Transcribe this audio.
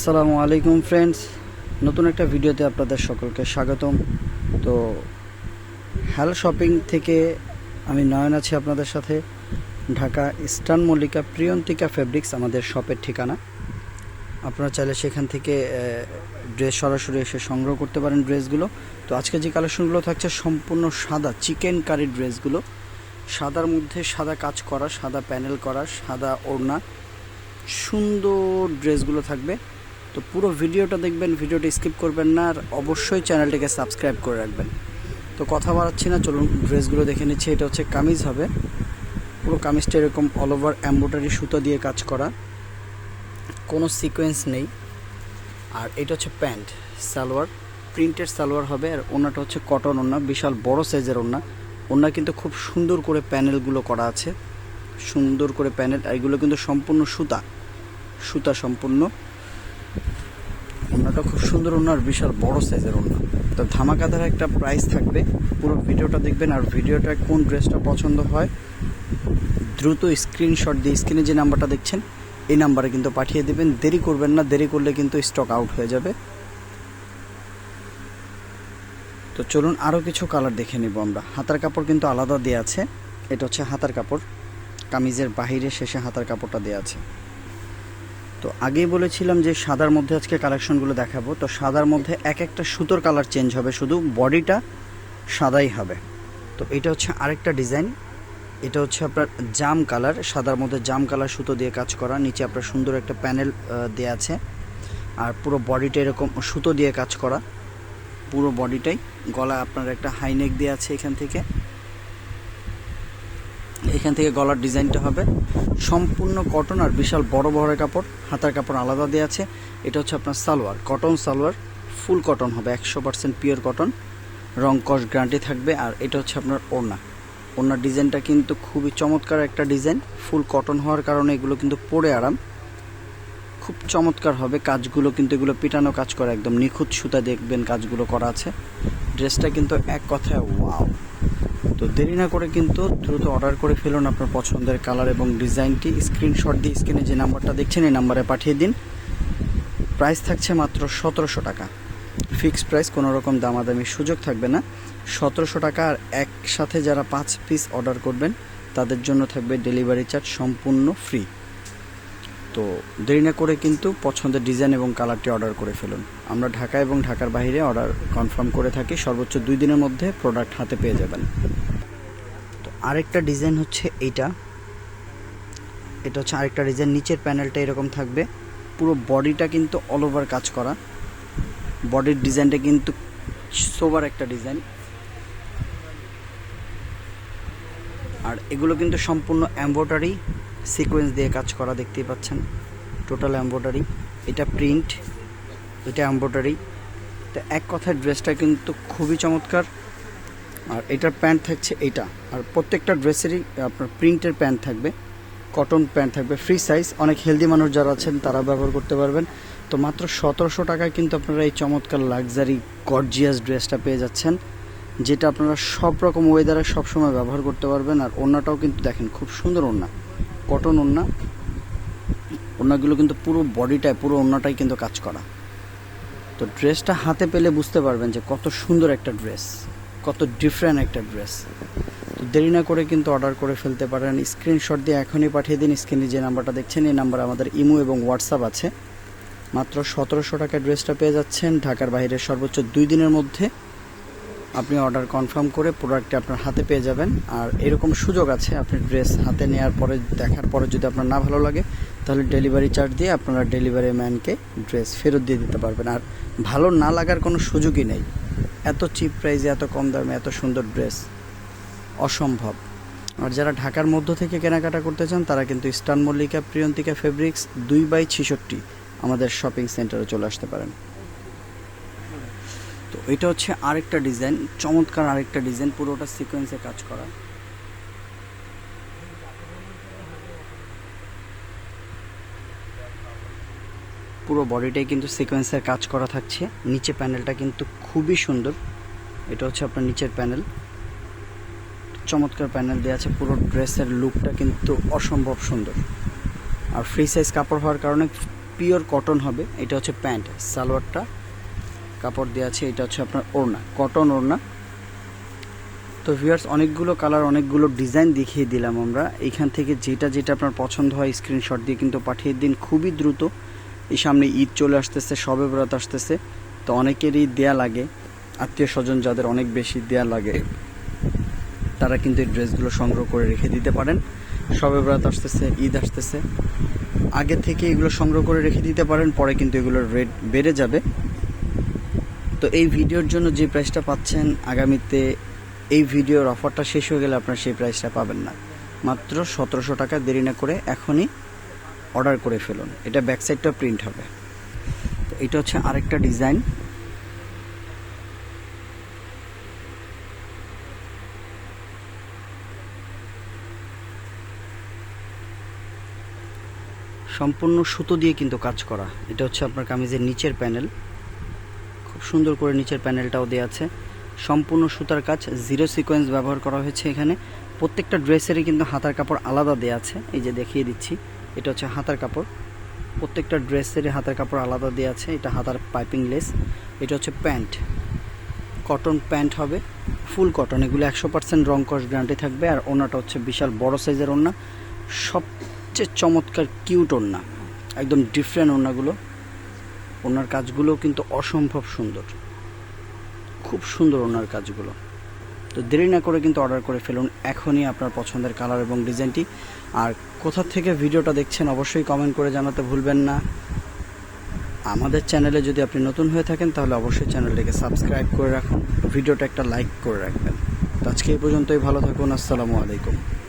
আসসালামু আলাইকুম ফ্রেন্ডস নতুন একটা ভিডিওতে আপনাদের সকলকে স্বাগতম। তো হ্যাল শপিং থেকে আমি নয়ন আছি আপনাদের সাথে। ঢাকা ইস্টার্ন মল্লিকা প্রিয়ন্তিকা ফেব্রিক্স আমাদের শপের ঠিকানা। আপনারা চাইলে সেখান থেকে ড্রেস সরাসরি এসে সংগ্রহ করতে পারেন ড্রেসগুলো তো আজকে যে কালেকশনগুলো থাকছে সম্পূর্ণ সাদা চিকেন কারি ড্রেসগুলো সাদার মধ্যে সাদা কাজ করা, সাদা প্যানেল করা, সাদা ওড়না। সুন্দর ড্রেসগুলো থাকবে। তো পুরো ভিডিওটা দেখবেন, ভিডিওটা স্কিপ করবেন না, আর অবশ্যই চ্যানেলটিকে সাবস্ক্রাইব করে রাখবেন। তো কথা বাড়াচ্ছি না, চলুন ড্রেসগুলো দেখে নিচ্ছি, এটা হচ্ছে কামিজ হবে। পুরো কামিজটা এরকম অল ওভার এম্ব্রয়ডারি সুতো দিয়ে কাজ করা। কোনো সিকোয়েন্স নেই। আর এটা হচ্ছে প্যান্ট, সালোয়ার। প্রিন্টেড সালোয়ার হবে, আর ওনাটা হচ্ছে কটন ওনা বিশাল বড় সাইজের ওনা ওনা কিন্তু খুব সুন্দর করে প্যানেলগুলো করা আছে। সুন্দর করে প্যানেল এগুলো কিন্তু সম্পূর্ণ সুতা। সুতা সম্পূর্ণ। ওনাটা খুব সুন্দর ওনার, বিশাল বড় সাইজের ওনা। তো ধামাকাদার একটা প্রাইস থাকবে। পুরো ভিডিওটা দেখবেন আর ভিডিওটা কোন ড্রেসটা পছন্দ হয়, দ্রুত স্ক্রিনশট দিয়ে স্ক্রিনে যে নাম্বারটা দেখছেন, এই নাম্বারে কিন্তু পাঠিয়ে দেবেন। দেরি করবেন না, দেরি করলে কিন্তু স্টক আউট হয়ে যাবে। তো চলুন আরও কিছু কালার দেখে নিব আমরা। হাতার কাপড় কিন্তু আলাদা দেওয়া আছে। এটা হচ্ছে হাতার কাপড়। কামিজের বাহিরে শেষে হাতার কাপড়টা দেওয়া আছে। তো আগেই বলেছিলাম যে সাদার মধ্যে আজকে কালেকশনগুলো দেখাবো। তো সাদার মধ্যে এক একটা সুতোর কালার চেঞ্জ হবে, শুধু বডিটা সাদাই হবে। তো এটা হচ্ছে আরেকটা ডিজাইন। এটা হচ্ছে আপনার জাম কালার। সাদার মধ্যে জাম কালার সুতো দিয়ে কাজ করা। নিচে আপনার সুন্দর একটা প্যানেল দেওয়া আছে। আর পুরো বডিটা এরকম সুতো দিয়ে কাজ করা। পুরো বডিটাই। গলা আপনার একটা হাইনেক দেওয়া আছে এখান থেকে। এখান থেকে গলার ডিজাইনটা হবে। সম্পূর্ণ কটন আর বিশাল বড় বড় কাপড়, হাতার কাপড় আলাদা দেওয়া আছে। এটা হচ্ছে আপনার salwar cotton salwar full cotton হবে, একশো পার্সেন্ট পিওর কটন রং কস গ্যারান্টি থাকবে আর এটা হচ্ছে আপনার ওড়না। ওড়নার ডিজাইনটা কিন্তু খুবই চমৎকার একটা ডিজাইন। ফুল কটন হওয়ার কারণে এগুলো কিন্তু পরে আরাম। খুব চমৎকার হবে, কাজগুলো কিন্তু এগুলো পিটানো কাজ করা একদম নিখুঁত সুতা দেখবেন কাজগুলো করা আছে। ড্রেসটা কিন্তু এক কথায় ওয়াও তো দেরি না করে কিন্তু দ্রুত অর্ডার করে ফেলুন আপনার পছন্দের কালার এবং ডিজাইনটি। স্ক্রিনশট দিয়ে স্ক্রিনে যে নাম্বারটা দেখছেন, এই নাম্বারে পাঠিয়ে দিন। প্রাইস থাকছে মাত্র সতেরোশো টাকা। ফিক্সড প্রাইস, কোনো রকম দামাদামির সুযোগ থাকবে না। সতেরোশো টাকা আর একসাথে যারা পাঁচ পিস অর্ডার করবেন, তাদের জন্য থাকবে ডেলিভারি চার্জ সম্পূর্ণ ফ্রি। তো দেরি না করে কিন্তু পছন্দের ডিজাইন এবং কালারটি অর্ডার করে ফেলুন। আমরা ঢাকা এবং ঢাকার বাইরে অর্ডার কনফার্ম করে থাকি। সর্বোচ্চ দুই দিনের মধ্যে প্রোডাক্ট হাতে পেয়ে যাবেন। আরেকটা ডিজাইন হচ্ছে এইটা। এটা হচ্ছে আরেকটা ডিজাইন, নিচের প্যানেলটা এরকম থাকবে। পুরো বডিটা কিন্তু অল ওভার কাজ করা। বডির ডিজাইনটা কিন্তু সোবার একটা ডিজাইন। আর এগুলো কিন্তু সম্পূর্ণ এম্ব্রয়ডারি সিকোয়েন্স দিয়ে কাজ করা দেখতেই পাচ্ছেন। টোটাল এম্ব্রয়ডারি এটা প্রিন্ট এটা এম্ব্রয়ডারি তো এক কথায় ড্রেসটা কিন্তু খুবই চমৎকার। আর এটার প্যান্ট থাকছে এইটা। আর প্রত্যেকটা ড্রেসেরই আপনার প্রিন্টের প্যান্ট থাকবে, কটন প্যান্ট থাকবে, ফ্রি সাইজ। অনেক হেলদি মানুষ যারা আছেন, তারা ব্যবহার করতে পারবেন। তো মাত্র সতেরোশো টাকায় কিন্তু আপনারা এই চমৎকার লাক্সারি, গর্জিয়াস ড্রেসটা পেয়ে যাচ্ছেন, যেটা আপনারা সব রকম ওয়েদারে সবসময় ব্যবহার করতে পারবেন। আর ওড়নাটাও কিন্তু দেখেন, খুব সুন্দর ওড়না, কটন ওড়না। ওড়নাগুলো কিন্তু পুরো বডিটায়, পুরো ওড়নাটাই কিন্তু কাজ করা। তো ড্রেসটা হাতে পেলে বুঝতে পারবেন যে কত সুন্দর একটা ড্রেস। কত ডিফারেন্ট একটা ড্রেস তো দেরি না করে কিন্তু অর্ডার করে ফেলতে পারেন। স্ক্রিনশট দিয়ে এখনই পাঠিয়ে দিন। স্ক্রিনে যে নাম্বারটা দেখছেন, এই নাম্বার আমাদের ইমো এবং হোয়াটসঅ্যাপ আছে। মাত্র সতেরোশো টাকায় ড্রেসটা পেয়ে যাচ্ছেন। ঢাকার বাইরে সর্বোচ্চ দুই দিনের মধ্যে। আপনি অর্ডার কনফার্ম করে প্রোডাক্টটি আপনার হাতে পেয়ে যাবেন। আর এরকম সুযোগ আছে, আপনি ড্রেস হাতে নেওয়ার পরে, দেখার পরে যদি আপনার না ভালো লাগে, তাহলে ডেলিভারি চার্জ দিয়ে আপনারা ডেলিভারি ম্যানকে ড্রেস ফেরত দিয়ে দিতে পারবেন। আর ভালো না লাগার কোনো সুযোগই নেই। এত চিপ প্রাইসে, এত কম দামে, এত সুন্দর ড্রেস অসম্ভব। আর যারা ঢাকার মধ্য থেকে কেনাকাটা করতে চান, তারা কিন্তু ইস্টার্ন মল্লিকা প্রিয়ন্তিকা ফেব্রিক্স দুই বাই ছিষট্টি আমাদের শপিং সেন্টারে চলে আসতে পারেন। তো এটা হচ্ছে আরেকটা ডিজাইন, চমৎকার আরেকটা ডিজাইন, পুরোটা সিকোয়েন্সে কাজ করা। পুরো বডিটাই কিন্তু সিকোয়েন্সের কাজ করা থাকছে। নিচে প্যানেলটা কিন্তু খুবই সুন্দর। এটা হচ্ছে আপনার নিচের প্যানেল চমৎকার প্যানেল দেওয়া আছে, পুরো ড্রেসের লুকটা কিন্তু অসম্ভব সুন্দর। আর ফ্রি সাইজ কাপড় হওয়ার কারণে পিওর কটন হবে। এটা হচ্ছে প্যান্ট, সালোয়ারটা। কাপড় দেওয়া আছে, এটা হচ্ছে আপনার ওড়না কটন ওড়না। তো ভিউয়ার্স অনেকগুলো কালার অনেকগুলো ডিজাইন দেখিয়ে দিলাম আমরা। এখান থেকে যেটা যেটা আপনার পছন্দ হয় স্ক্রিনশট দিয়ে কিন্তু পাঠিয়ে দিন। খুবই দ্রুত। এই সামনে ঈদ চলে আসতেছে, সবে বরাত আসতেছে। তো অনেকেরই দেয়া লাগে। আত্মীয় স্বজন যাদের অনেক বেশি দেয়া লাগে, তারা কিন্তু এই ড্রেসগুলো সংগ্রহ করে রেখে দিতে পারেন। সবে বরাত আসতেছে, ঈদ আসতেছে। আগে থেকে এগুলো সংগ্রহ করে রেখে দিতে পারেন, পরে কিন্তু এগুলোর রেট বেড়ে যাবে। তো এই ভিডিওর জন্য যে প্রাইসটা পাচ্ছেন আগামীতে এই ভিডিওর অফারটা শেষ হয়ে গেলে আপনারা সেই প্রাইসটা পাবেন না। মাত্র সতেরোশো টাকা দেরি না করে এখনই অর্ডার করে ফেলুন। এটা ব্যাক সাইডটা প্রিন্ট হবে। তো এটা হচ্ছে আরেকটা ডিজাইন সম্পূর্ণ সুতো দিয়ে কিন্তু কাজ করা। এটা হচ্ছে আপনার কামিজের নিচের প্যানেল খুব সুন্দর করে নিচের প্যানেলটাও দেওয়া আছে। সম্পূর্ণ সুতার কাজ জিরো সিকোয়েন্স ব্যবহার করা হয়েছে এখানে। প্রত্যেকটা ড্রেসেরই কিন্তু হাতার কাপড় আলাদা দেওয়া আছে। এই যে দেখিয়ে দিচ্ছি, এটা হচ্ছে হাতার কাপড়। প্রত্যেকটা ড্রেসেরই হাতার কাপড় আলাদা দেওয়া আছে। এটা হাতার পাইপিং লেস এটা হচ্ছে প্যান্ট। কটন প্যান্ট হবে। ফুল কটন এগুলো একশো পার্সেন্ট রং কস গ্যারান্টি থাকবে। আর ওনাটা হচ্ছে বিশাল বড় সাইজের ওড়না। সবচেয়ে চমৎকার কিউট ওড়না। একদম ডিফারেন্ট ওড়নাগুলো। ওনার কাজগুলো কিন্তু অসম্ভব সুন্দর। খুব সুন্দর ওনার কাজগুলো। তো দেরি না করে কিন্তু অর্ডার করে ফেলুন। এখনই আপনার পছন্দের কালার এবং ডিজাইনটি আর কোথা থেকে ভিডিওটা দেখছেন অবশ্যই কমেন্ট করে জানাতে ভুলবেন না। আমাদের চ্যানেলে যদি আপনি নতুন হয়ে থাকেন, তাহলে অবশ্যই চ্যানেলটিকে সাবস্ক্রাইব করে রাখুন। ভিডিওটা একটা লাইক করে রাখবেন। তো আজকে এই পর্যন্তই। ভালো থাকুন। আসসালামু আলাইকুম।